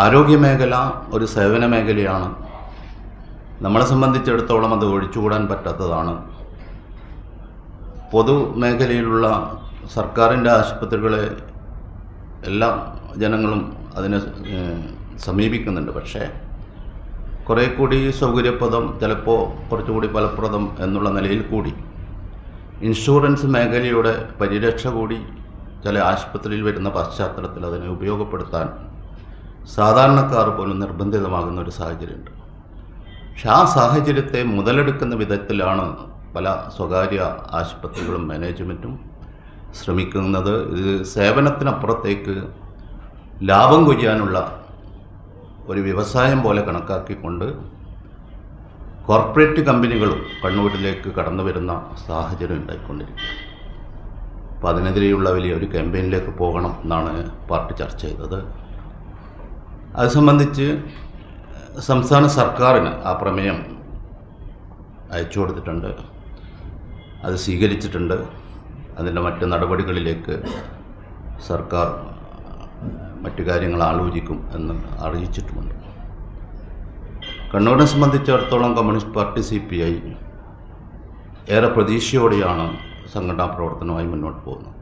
ആരോഗ്യമേഖല ഒരു സേവന മേഖലയാണ് നമ്മളെ സംബന്ധിച്ചിടത്തോളം അത് ഒഴിച്ചുകൂടാൻ പറ്റാത്തതാണ്. പൊതുമേഖലയിലുള്ള സർക്കാരിന്റെ ആശുപത്രികളെ എല്ലാ ജനങ്ങളും അതിനെ സമീപിക്കുന്നുണ്ട്. പക്ഷേ കുറേ കൂടി സൗകര്യപ്രദം ചിലപ്പോൾ കുറച്ചുകൂടി ഫലപ്രദം എന്നുള്ള നിലയിൽ കൂടി. ഇൻഷുറൻസ് മേഖലയുടെ പരിരക്ഷ കൂടി ചില ആശുപത്രിയിൽ വരുന്ന പശ്ചാത്തലത്തിൽ അതിനെ ഉപയോഗപ്പെടുത്താൻ സാധാരണക്കാർ പോലും നിർബന്ധിതമാകുന്ന ഒരു സാഹചര്യമുണ്ട്. പക്ഷെ ആ സാഹചര്യത്തെ മുതലെടുക്കുന്ന വിധത്തിലാണ് പല സ്വകാര്യ ആശുപത്രികളും മാനേജ്മെന്റും ശ്രമിക്കുന്നത്. ഇത് സേവനത്തിനപ്പുറത്തേക്ക് ലാഭം കൊയ്യാനുള്ള ഒരു വ്യവസായം പോലെ കണക്കാക്കിക്കൊണ്ട് കോർപ്പറേറ്റ് കമ്പനികളും കണ്ണൂരിലേക്ക് കടന്നു വരുന്ന സാഹചര്യം ഉണ്ടായിക്കൊണ്ടിരിക്കുക അപ്പോൾ അതിനെതിരെയുള്ള വലിയൊരു ക്യാമ്പയിനിലേക്ക് പോകണം എന്നാണ് പാർട്ടി ചർച്ച ചെയ്തത്. അത് സംബന്ധിച്ച് സംസ്ഥാന സർക്കാരിന് ആ പ്രമേയം അയച്ചു കൊടുത്തിട്ടുണ്ട്. അത് സ്വീകരിച്ചിട്ടുണ്ട്. അതിന്റെ മറ്റ് നടപടികളിലേക്ക് സർക്കാർ മറ്റു കാര്യങ്ങൾ ആലോചിക്കും എന്ന് അറിയിച്ചിട്ടുമുണ്ട്. കണ്ണൂരിനെ സംബന്ധിച്ചിടത്തോളം communist party C P I ഏറെ പ്രതീക്ഷയോടെയാണ് സംഘടനാ പ്രവർത്തനവുമായി മുന്നോട്ട് പോകുന്നത്.